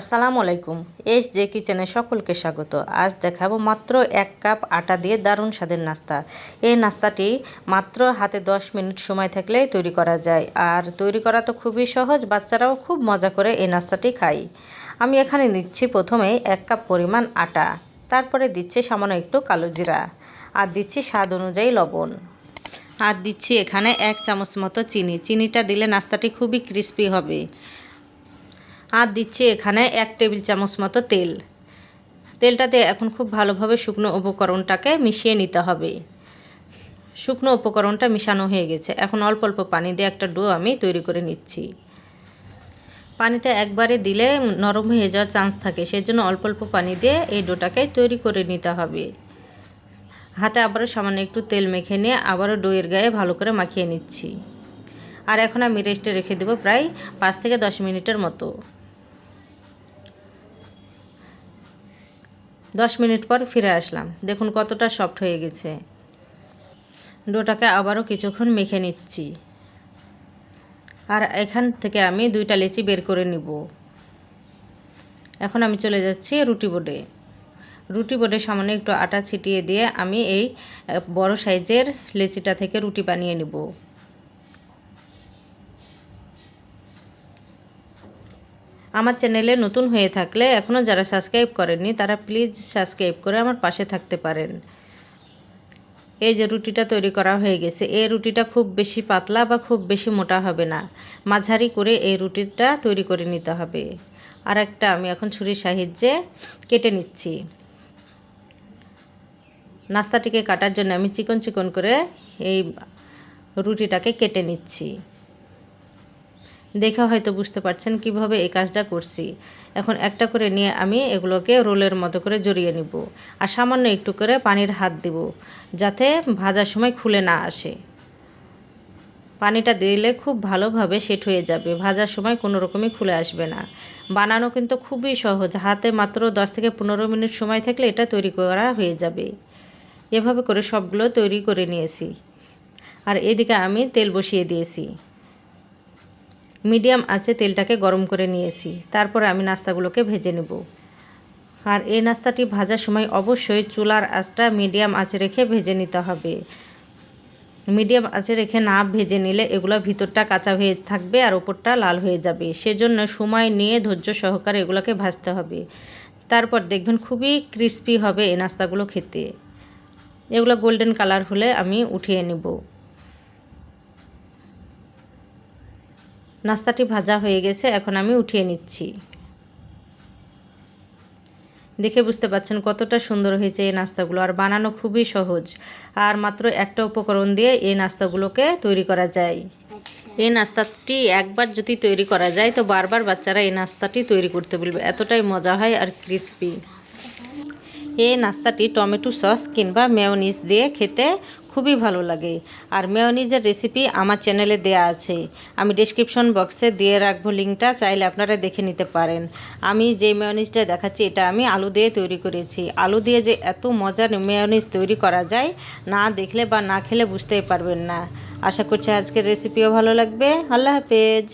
আসসালামু আলাইকুম S J কিচেনে সকলকে স্বাগত। আজ দেখাবো মাত্র এক কাপ আটা দিয়ে দারুণ স্বাদের নাস্তা। এই নাস্তাটি মাত্র হাতে দশ মিনিট সময় থাকলেই তৈরি করা যায়। আর তৈরি করা তো খুবই সহজ, বাচ্চারাও খুব মজা করে এই নাস্তাটি খায়। আমি এখানে নিচ্ছি প্রথমে এক কাপ পরিমাণ আটা, তারপরে দিচ্ছি সামান্য একটু কালো জিরা, আর দিচ্ছি স্বাদ অনুযায়ী লবণ। আর দিচ্ছি এখানে এক চামচ মতো চিনি। চিনিটা দিলে নাস্তাটি খুবই ক্রিস্পি হবে। আর দিচ্ছি এখানে এক টেবিল চামচ মতো তেল। তেলটাতে এখন খুব ভালোভাবে শুকনো উপকরণটাকে মিশিয়ে নিতে হবে। শুকনো উপকরণটা মিশানো হয়ে গেছে। এখন অল্প অল্প পানি দিয়ে একটা ডো আমি তৈরি করে নিচ্ছি। পানিটা একবারে দিলে নরম হয়ে যাওয়ার চান্স থাকে, সেজন্য অল্প অল্প পানি দিয়ে এই ডোটাকে তৈরি করে নিতে হবে। হাতে আবারও সামান্য একটু তেল মেখে নিয়ে আবারও ডোয়ের গায়ে ভালো করে মাখিয়ে নিচ্ছি। আর এখন আমি রেস্টে রেখে দেবো প্রায় পাঁচ থেকে দশ মিনিটের মতো। দশ মিনিট পর ফিরে আসলাম। দেখুন কতটা সফট হয়ে গেছে। ডোটাকে আবারও কিছুক্ষণ মেখে নিচ্ছি। আর এখান থেকে আমি দুইটা লেচি বের করে নিব। এখন আমি চলে যাচ্ছি রুটি বোর্ডে। রুটি বোর্ডে সামান্য একটু আটা ছিটিয়ে দিয়ে আমি এই বড় সাইজের লেচিটা থেকে রুটি বানিয়ে নেব। আমার চ্যানেলে নতুন হয়ে থাকলে এখনও যারা সাবস্ক্রাইব করেননি, তারা প্লিজ সাবস্ক্রাইব করে আমার পাশে থাকতে পারেন। এই যে রুটিটা তৈরি করা হয়ে গেছে, এই রুটিটা খুব বেশি পাতলা বা খুব বেশি মোটা হবে না। মাঝারি করে এই রুটিটা তৈরি করে নিতে হবে। আর একটা আমি এখন ছুরির সাহায্যে কেটে নিচ্ছি। নাস্তাটিকে কাটার জন্য আমি চিকন চিকন করে এই রুটিটাকে কেটে নিচ্ছি। দেখে হয়তো বুঝতে পারছেন কীভাবে এই কাজটা করছি। এখন একটা করে নিয়ে আমি এগুলোকে রোলের মতো করে জড়িয়ে নিব আর সামান্য একটু করে পানির হাত দিব যাতে ভাজার সময় খুলে না আসে। পানিটা দিলে খুব ভালোভাবে সেট হয়ে যাবে, ভাজার সময় কোনো রকমই খুলে আসবে না। বানানো কিন্তু খুবই সহজ, হাতে মাত্র দশ থেকে পনেরো মিনিট সময় থাকলে এটা তৈরি করা হয়ে যাবে। এভাবে করে সবগুলো তৈরি করে নিয়েছি। আর এদিকে আমি তেল বসিয়ে দিয়েছি। মিডিয়াম আছে, তেলটাকে গরম করে নিয়েছি। তারপরে আমি নাস্তাগুলোকে ভেজে নেব। আর এই নাস্তাটি ভাজার সময় অবশ্যই চুলার আঁচটা মিডিয়াম আঁচে রেখে ভেজে নিতে হবে। মিডিয়াম আঁচে রেখে না ভেজে নিলে এগুলো ভিতরটা কাঁচা হয়ে থাকবে আর ওপরটা লাল হয়ে যাবে। সেজন্য সময় নিয়ে ধৈর্য সহকারে এগুলোকে ভাজতে হবে। তারপর দেখবেন খুবই ক্রিস্পি হবে এই নাস্তাগুলো খেতে। এগুলো গোল্ডেন কালার হলে আমি উঠিয়ে নেব। নাস্তাটি ভাজা হয়ে গেছে, এখন আমি উঠিয়ে নিচ্ছি। দেখে বুঝতে পাচ্ছেন কতটা সুন্দর হয়েছে এই নাস্তাগুলো, আর বানানো খুবই সহজ। আর মাত্র একটা উপকরণ দিয়ে এই নাস্তাগুলোকে তৈরি করা যায়। এই নাস্তাটি একবার যদি তৈরি করা যায়, তো বারবার বাচ্চারা এই নাস্তাটি তৈরি করতে বলবে। এতটাই মজা হয় আর ক্রিস্পি। এই নাস্তাটি টমেটো সস কিংবা মেয়নিজ দিয়ে খেতে খুবই ভালো লাগে। আর মেয়নিজের রেসিপি আমার চ্যানেলে দেয়া আছে। আমি ডিসক্রিপশন বক্সে দিয়ে রাখব লিঙ্কটা চাইলে আপনারা দেখে নিতে পারেন। আমি যে মেয়নিজটা দেখাচ্ছি, এটা আমি আলু দিয়ে তৈরি করেছি। আলু দিয়ে যে এত মজার মেয়নিজ তৈরি করা যায়, না দেখলে বা না খেলে বুঝতেই পারবেন না। আশা করছি আজকের রেসিপিও ভালো লাগবে। আল্লাহ হাফেজ।